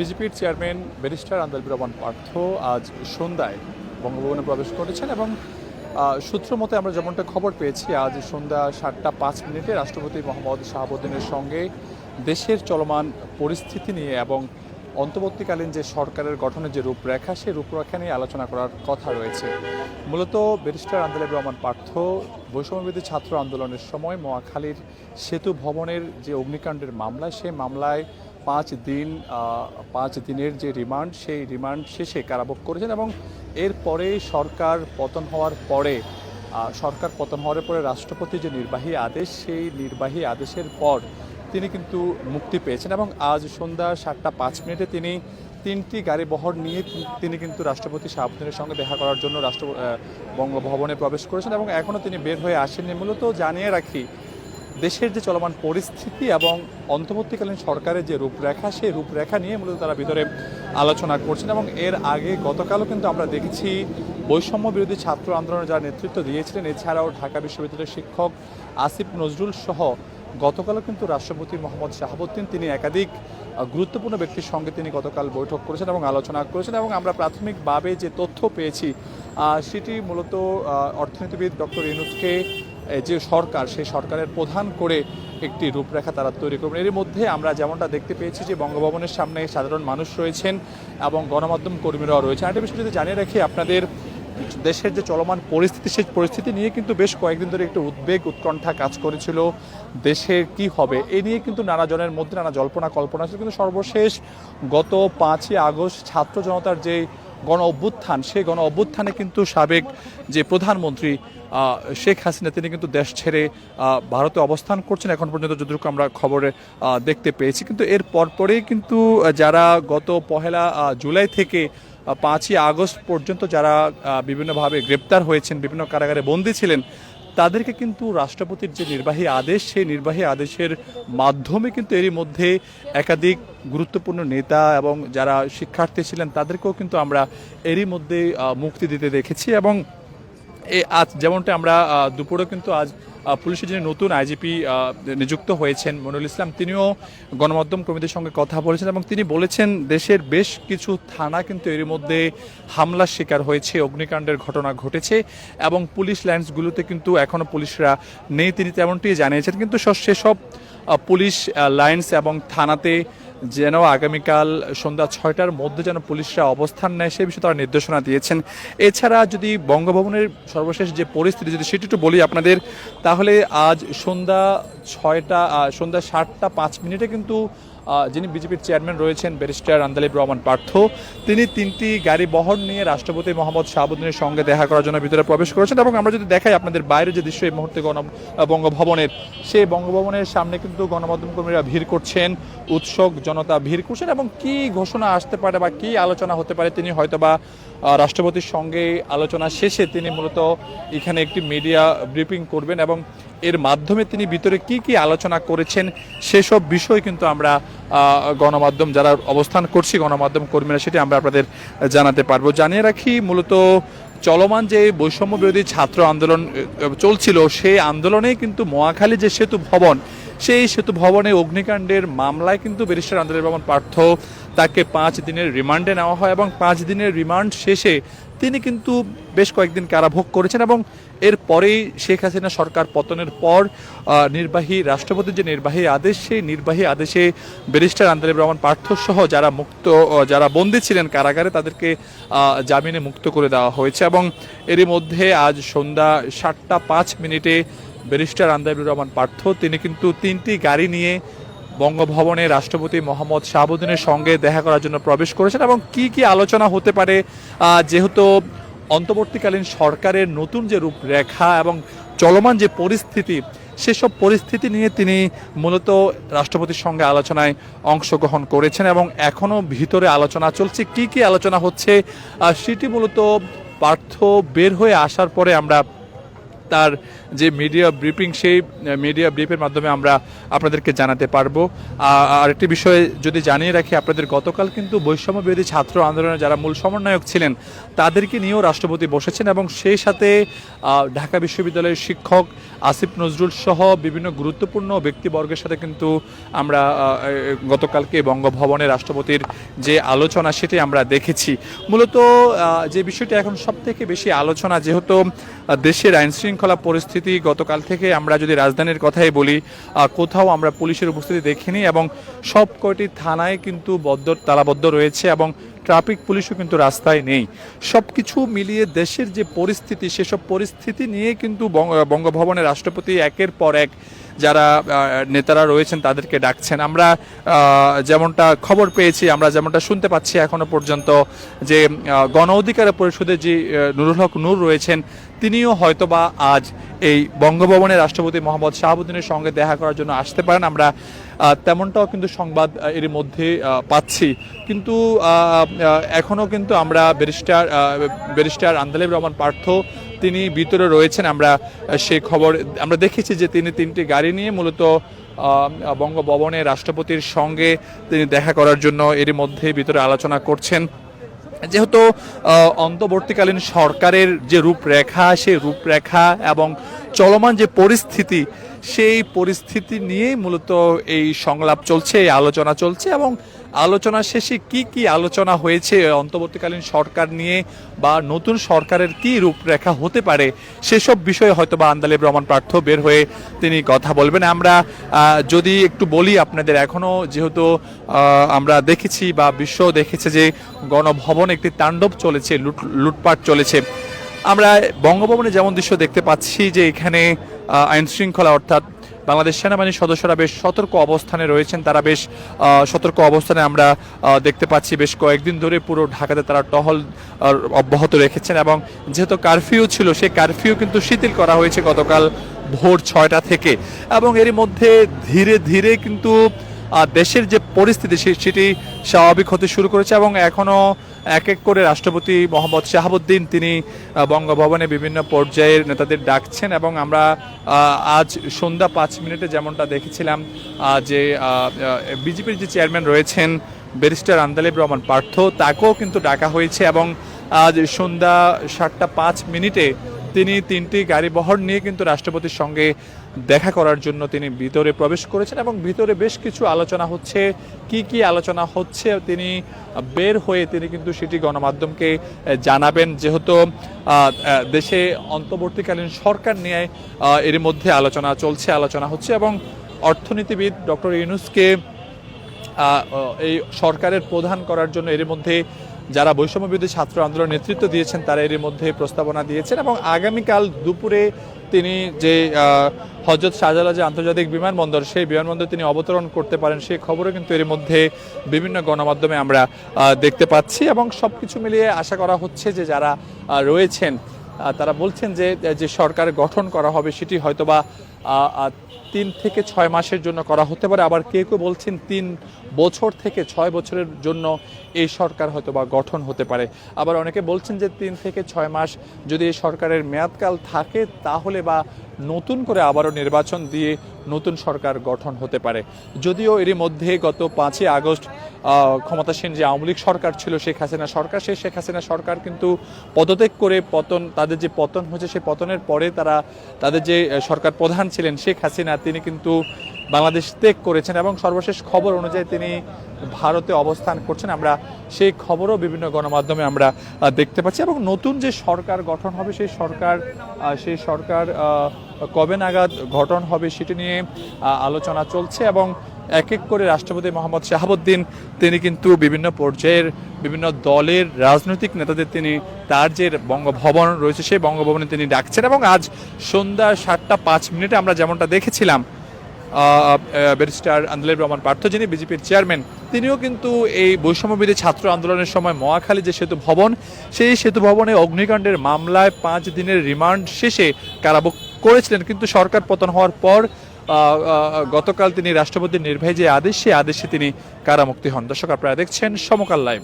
বিজেপির chairman barrister Andaleeve Rahman Partha আজ সন্ধ্যায় বঙ্গভবনে প্রবেশ করেছেন এবং সূত্র মতে আমরা যেমনটা খবর পেয়েছি, আজ সন্ধ্যা সাতটা পাঁচ মিনিটে রাষ্ট্রপতি মোহাম্মদ শাহাবুদ্দিনের সঙ্গে দেশের চলমান পরিস্থিতি নিয়ে এবং অন্তর্বর্তীকালীন যে সরকারের গঠনের যে রূপরেখা, সেই রূপরেখা নিয়ে আলোচনা করার কথা রয়েছে। মূলত ব্যারিস্টার আন্দালবি রহমান পার্থ বৈষম্যবিধি ছাত্র আন্দোলনের সময় মহাখালীর সেতু ভবনের যে অগ্নিকাণ্ডের মামলা সেই মামলায় পাঁচ দিন পাঁচ দিনের যে রিমান্ড, সেই রিমান্ড শেষে কারাভোগ করেছেন এবং এরপরে সরকার পতন হওয়ার পরে সরকার পতন হওয়ার পরে রাষ্ট্রপতি যে নির্বাহী আদেশ, সেই নির্বাহী আদেশের পর তিনি কিন্তু মুক্তি পেয়েছেন এবং আজ সন্ধ্যা সাতটা পাঁচ মিনিটে তিনি তিনটি গাড়ি বহর নিয়ে তিনি কিন্তু রাষ্ট্রপতি শাহাবুদ্দিনের সঙ্গে দেখা করার জন্য রাষ্ট্র বঙ্গভবনে প্রবেশ করেছেন এবং এখনও তিনি বের হয়ে আসেননি। মূলত জানিয়ে রাখি দেশের যে চলমান পরিস্থিতি এবং অন্তর্বর্তীকালীন সরকারের যে রূপরেখা সেই রূপরেখা নিয়ে মূলত তারা ভিতরে আলোচনা করছেন এবং এর আগে গতকালও কিন্তু আমরা দেখেছি বৈষম্য বিরোধী ছাত্র আন্দোলনে যারা নেতৃত্ব দিয়েছিলেন এছাড়াও ঢাকা বিশ্ববিদ্যালয়ের শিক্ষক আসিফ নজরুল সহ গতকালও কিন্তু রাষ্ট্রপতি মোহাম্মদ শাহাবুদ্দিন তিনি একাধিক গুরুত্বপূর্ণ ব্যক্তির সঙ্গে তিনি গতকাল বৈঠক করেছেন এবং আলোচনা করেছেন এবং আমরা প্রাথমিকভাবে যে তথ্য পেয়েছি সেটি মূলত অর্থনীতিবিদ ডক্টর ইনুসকে এ, যে সরকার, সেই সরকারের প্রধান করে একটি রূপরেখা তারা তৈরি করবেন। এর মধ্যে আমরা যেমনটা দেখতে পেয়েছি যে বঙ্গভবনের সামনে সাধারণ মানুষ রয়েছেন এবং গণমাধ্যম কর্মীরাও রয়েছেন। আরেকটা বিষয় যদি জানিয়ে রাখি, আপনাদের দেশের যে চলমান পরিস্থিতি, সেই পরিস্থিতি নিয়ে কিন্তু বেশ কয়েকদিন ধরে একটু উদ্বেগ, উৎকণ্ঠা কাজ করেছিল দেশের কি হবে। এ নিয়ে কিন্তু নানা জনের মধ্যে নানা জল্পনা কল্পনা ছিল। কিন্তু সর্বশেষ গত পাঁচই আগস্ট ছাত্র জনতার যে গণ অভ্যুত্থান সেই গণ অভ্যুত্থানে কিন্তু সাবেক যে প্রধানমন্ত্রী শেখ হাসিনা, তিনি কিন্তু দেশ ছেড়ে ভারতে অবস্থান করছেন। এখন পর্যন্ত যতটুকু আমরা খবরে দেখতে পেয়েছি। কিন্তু এর পরপরেই কিন্তু যারা গত পহেলা জুলাই থেকে পাঁচই আগস্ট পর্যন্ত যারা বিভিন্নভাবে গ্রেপ্তার হয়েছেন, বিভিন্ন কারাগারে বন্দী ছিলেন তাদেরকে কিন্তু রাষ্ট্রপতির যে নির্বাহী আদেশ, সেই নির্বাহী আদেশের মাধ্যমে কিন্তু এরই মধ্যে একাধিক গুরুত্বপূর্ণ নেতা এবং যারা শিক্ষার্থী ছিলেন, তাদেরকেও কিন্তু আমরা এরই মধ্যে মুক্তি দিতে দেখেছি এবং এ আজ যেমনটা আমরা দুপুরে কিন্তু আজ পুলিশের যিনি নতুন আইজিপি নিযুক্ত হয়েছেন মনুল ইসলাম, তিনিও গণমাধ্যম কর্মীদের সঙ্গে কথা বলেছেন এবং তিনি বলেছেন দেশের বেশ কিছু থানা কিন্তু এর মধ্যে হামলার শিকার হয়েছে, অগ্নিকাণ্ডের ঘটনা ঘটেছে এবং পুলিশ লাইন্সগুলোতে কিন্তু এখনও পুলিশরা নেই, তিনি তেমনটি জানিয়েছেন। কিন্তু সেসব পুলিশ লাইন্স এবং থানাতে যেন আগামীকাল সন্ধ্যা ছয়টার মধ্যে যেন পুলিশরা অবস্থান নেয়, সে বিষয়ে তারা নির্দেশনা দিয়েছেন। এছাড়া যদি বঙ্গভবনের সর্বশেষ যে পরিস্থিতি, যদি সেটি একটু বলি আপনাদের, তাহলে আজ সন্ধ্যা ছয়টা সন্ধ্যা সাতটা পাঁচ মিনিটে কিন্তু যিনি বিজেপির চেয়ারম্যান রয়েছেন ব্যারিস্টার আন্দালিব রহমান পার্থ, তিনি তিনটি গাড়ি বহর নিয়ে রাষ্ট্রপতি মোহাম্মদ শাহাবুদ্দিনের সঙ্গে দেখা করার জন্য ভিতরে প্রবেশ করেছেন এবং আমরা যদি দেখাই আপনাদের বাইরে যে দৃশ্য এই মুহূর্তে গণ বঙ্গভবনের, সেই বঙ্গভবনের সামনে কিন্তু গণমাধ্যম কর্মীরা ভিড় করছেন, উৎসুক জনতা ভিড় করছেন এবং কি ঘোষণা আসতে পারে বা কি আলোচনা হতে পারে তিনি হয়তোবা রাষ্ট্রপতির সঙ্গে আলোচনা শেষে তিনি মূলত এখানে একটি মিডিয়া ব্রিফিং করবেন এবং এর মাধ্যমে তিনি ভিতরে কি কি আলোচনা করেছেন সেসব বিষয় কিন্তু আমরা গণমাধ্যম যারা অবস্থান করছি গণমাধ্যম কর্মীরা সেটি আমরা আপনাদের জানাতে পারব। জানিয়ে রাখি, মূলত চলমান যে বৈষম্য বিরোধী ছাত্র আন্দোলন চলছিল, সেই আন্দোলনে কিন্তু মহাখালী যে সেতু ভবন, সেই সেতু ভবনে অগ্নিকাণ্ডের মামলায় কিন্তু ব্যারিস্টার আন্দোলন ভবন পার্থ তাকে পাঁচ দিনের রিমান্ডে নেওয়া হয় এবং পাঁচ দিনের রিমান্ড শেষে তিনি কিন্তু বেশ কয়েকদিন কারাভোগ করেছেন এবং এরপরেই শেখ হাসিনা সরকার পতনের পর নির্বাহী, রাষ্ট্রপতির যে নির্বাহী আদেশ, সেই নির্বাহী আদেশে ব্যারিস্টার আন্দোলন রহমান পার্থ সহ যারা মুক্ত যারা বন্দী ছিলেন কারাগারে, তাদেরকে জামিনে মুক্ত করে দেওয়া হয়েছে এবং এরই মধ্যে আজ সন্ধ্যা সাতটা পাঁচ মিনিটে ব্যারিস্টার আন্দাবুর রহমান পার্থ, তিনি কিন্তু তিনটি গাড়ি নিয়ে বঙ্গভবনে রাষ্ট্রপতি মোহাম্মদ শাহাবুদ্দিনের সঙ্গে দেখা করার জন্য প্রবেশ করেছেন এবং কি কি আলোচনা হতে পারে যেহেতু অন্তর্বর্তীকালীন সরকারের নতুন যে রূপরেখা এবং চলমান যে পরিস্থিতি, সেসব পরিস্থিতি নিয়ে তিনি মূলত রাষ্ট্রপতির সঙ্গে আলোচনায় অংশগ্রহণ করেছেন এবং এখনও ভিতরে আলোচনা চলছে। কি কি আলোচনা হচ্ছে? সেটি মূলত পার্থ বের হয়ে আসার পরে আমরা তার যে মিডিয়া ব্রিফিং সেই মিডিয়া ব্রিফের মাধ্যমে আমরা আপনাদেরকে জানাতে পারব। আরেকটি বিষয়ে যদি জানিয়ে রাখি, আপনাদের গতকাল কিন্তু বৈষম্য বিরোধী ছাত্র আন্দোলনের যারা মূল সমন্বয়ক ছিলেন, তাদেরকে নিয়েও রাষ্ট্রপতি বসেছেন এবং সেই সাথে ঢাকা বিশ্ববিদ্যালয়ের শিক্ষক আসিফ নজরুল সহ বিভিন্ন গুরুত্বপূর্ণ ব্যক্তিবর্গের সাথে কিন্তু আমরা গতকালকে বঙ্গভবনে রাষ্ট্রপতির যে আলোচনা, সেটি আমরা দেখেছি। মূলত যে বিষয়টি এখন সবথেকে বেশি আলোচনা, যেহেতু দেশের আইন শৃঙ্খলা পরিস্থিতি গতকাল থেকে আমরা যদি রাজধানীর কথাই বলি কোথাও আমরা পুলিশের উপস্থিতি দেখিনি এবং সব কয়টি থানায় কিন্তু বদ্ধ, তালাবদ্ধ রয়েছে এবং ট্রাফিক পুলিশও কিন্তু রাস্তায় নেই। সব কিছু মিলিয়ে দেশের যে পরিস্থিতি, সেসব পরিস্থিতি নিয়ে কিন্তু বঙ্গভবনে রাষ্ট্রপতি একের পর এক যারা নেতারা রয়েছেন তাদেরকে ডাকছেন। আমরা যেমনটা খবর পেয়েছি আমরা যেমনটা শুনতে পাচ্ছি এখনও পর্যন্ত যে গণ অধিকার পরিষদের যে নুরুল হক নূর রয়েছেন তিনিও হয়তোবা আজ এই বঙ্গভবনে রাষ্ট্রপতি মোহাম্মদ শাহাবুদ্দিনের সঙ্গে দেখা করার জন্য আসতে পারেন। আমরা তেমনটাও কিন্তু সংবাদ এর মধ্যে পাচ্ছি। কিন্তু আহ, কিন্তু আমরা ব্যারিস্টার ব্যারিস্টার আন্দালিব রহমান পার্থ তিনি ভিতরে রয়েছেন। আমরা সে খবর, আমরা দেখেছি যে তিনি তিনটি গাড়ি নিয়ে মূলত বঙ্গভবনে রাষ্ট্রপতির সঙ্গে তিনি দেখা করার জন্য এরই মধ্যে ভিতরে আলোচনা করছেন। যেহেতু অন্তর্বর্তীকালীন সরকারের যে রূপরেখা, সেই রূপরেখা এবং চলমান যে পরিস্থিতি, সেই পরিস্থিতি নিয়েই মূলত এই সংলাপ চলছে, এই আলোচনা চলছে এবং আলোচনা শেষে কি কি আলোচনা হয়েছে? অন্তর্বর্তীকালীন সরকার নিয়ে বা নতুন সরকারের কি রূপরেখা হতে পারে? সেসব বিষয়ে হয়তো বা আন্দালিব রহমান পার্থ বের হয়ে তিনি কথা বলবেন। আমরা যদি একটু বলি আপনাদের, এখনও যেহেতু আমরা দেখেছি বা বিশ্ব দেখেছে যে গণভবন একটি তাণ্ডব চলেছে, লুট, লুটপাট চলেছে। আমরা বঙ্গভবনে যেমন দৃশ্য দেখতে পাচ্ছি যে এখানে আইন শৃঙ্খলা অর্থাৎ বাংলাদেশ সেনাবাহিনীর সদস্যরা বেশ সতর্ক অবস্থানে রয়েছেন। তারা বেশ সতর্ক অবস্থানে আমরা দেখতে পাচ্ছি বেশ কয়েকদিন ধরে পুরো ঢাকাতে তারা টহল অব্যাহত রেখেছেন এবং যেহেতু কারফিউ ছিল, সেই কারফিউ কিন্তু শিথিল করা হয়েছে গতকাল ভোর ছয়টা থেকে। এবং এরই মধ্যে ধীরে ধীরে কিন্তু দেশের যে পরিস্থিতি সেটি স্বাভাবিক হতে শুরু করেছে এবং এখনও এক এক করে রাষ্ট্রপতি মোহাম্মদ শাহাবুদ্দিন তিনি বঙ্গভবনে বিভিন্ন পর্যায়ের নেতাদের ডাকছেন এবং আমরা আজ সন্ধ্যা পাঁচ মিনিটে যেমনটা দেখেছিলাম যে বিজেপির যে চেয়ারম্যান রয়েছেন ব্যারিস্টার আন্দালিব রহমান পার্থ, তাকেও কিন্তু ডাকা হয়েছে এবং আজ সন্ধ্যা সাতটা পাঁচ মিনিটে তিনি তিনটি গাড়ি বহর নিয়ে কিন্তু রাষ্ট্রপতির সঙ্গে দেখা করার জন্য তিনি ভিতরে প্রবেশ করেছেন এবং ভিতরে বেশ কিছু আলোচনা হচ্ছে। কি কি আলোচনা হচ্ছে তিনি বের হয়ে তিনি কিন্তু সেটি গণমাধ্যমকে জানাবেন। যেহেতু দেশে অন্তর্বর্তীকালীন সরকার নিয়ে এর মধ্যে আলোচনা চলছে, আলোচনা হচ্ছে এবং অর্থনীতিবিদ ডক্টর ইউনুসকে এই সরকারের প্রধান করার জন্য এর মধ্যে যারা বৈষম্য বিরোধী ছাত্র আন্দোলন নেতৃত্ব দিয়েছেন, তারা এর মধ্যে প্রস্তাবনা দিয়েছেন এবং আগামীকাল দুপুরে তিনি যে হজরত শাহজালা যে আন্তর্জাতিক বিমানবন্দর, সেই বিমানবন্দর তিনি অবতরণ করতে পারেন, সেই খবরও কিন্তু এর মধ্যে বিভিন্ন গণমাধ্যমে আমরা দেখতে পাচ্ছি এবং সব কিছু মিলিয়ে আশা করা হচ্ছে যে যারা রয়েছেন তারা বলছেন যে যে সরকার গঠন করা হবে, সেটি হয়তোবা তিন থেকে ছয় মাসের জন্য করা হতে পারে। আবার কেউ কেউ বলছেন তিন বছর থেকে ছয় বছরের জন্য এই সরকার হয়তো বা গঠন হতে পারে। আবার অনেকে বলছেন যে তিন থেকে ছয় মাস যদি এই সরকারের মেয়াদকাল থাকে, তাহলে বা নতুন করে আবারও নির্বাচন দিয়ে নতুন সরকার গঠন হতে পারে। যদিও এরই মধ্যে গত পাঁচই আগস্ট ক্ষমতাসীন যে আওয়ামী লীগ সরকার ছিল, শেখ হাসিনা সরকার, সেই শেখ হাসিনা সরকার কিন্তু পদত্যাগ করে পতন, তাদের যে পতন হয়েছে, সেই পতনের পরে তারা তাদের যে সরকার প্রধান ছিলেন শেখ হাসিনা, তিনি কিন্তু বাংলাদেশ ত্যাগ করেছেন এবং সর্বশেষ খবর অনুযায়ী তিনি ভারতে অবস্থান করছেন। আমরা সেই খবরও বিভিন্ন গণমাধ্যমে আমরা দেখতে পাচ্ছি এবং নতুন যে সরকার গঠন হবে, সেই সরকার সেই সরকার কবে নাগাদ গঠন হবে সেটি নিয়ে আলোচনা চলছে এবং এক এক করে রাষ্ট্রপতি মোহাম্মদ শাহাবুদ্দিন, তিনি কিন্তু বিভিন্ন পর্যায়ের বিভিন্ন দলের রাজনৈতিক নেতাদের তিনি তার যে বঙ্গভবন রয়েছে, সেই বঙ্গভবনে তিনি ডাকছেন এবং আজ সন্ধ্যা সাতটা পাঁচ মিনিটে আমরা যেমনটা দেখেছিলাম ব্যারিস্টার আন্দোলন রহমান পার্থ যিনি বিজেপির চেয়ারম্যান, তিনিও কিন্তু এই বৈষম্যবিধি ছাত্র আন্দোলনের সময় মহাখালী যে সেতু ভবন, সেই সেতু ভবনে অগ্নিকাণ্ডের মামলায় পাঁচ দিনের রিমান্ড শেষে কারাভোগ করেছিলেন। কিন্তু সরকার পতন হওয়ার পর গতকাল তিনি রাষ্ট্রপতির নির্বাহী যে আদেশ, সেই আদেশে তিনি কারামুক্তি হন। দর্শক, আপনারা দেখছেন সমকাল লাইভ।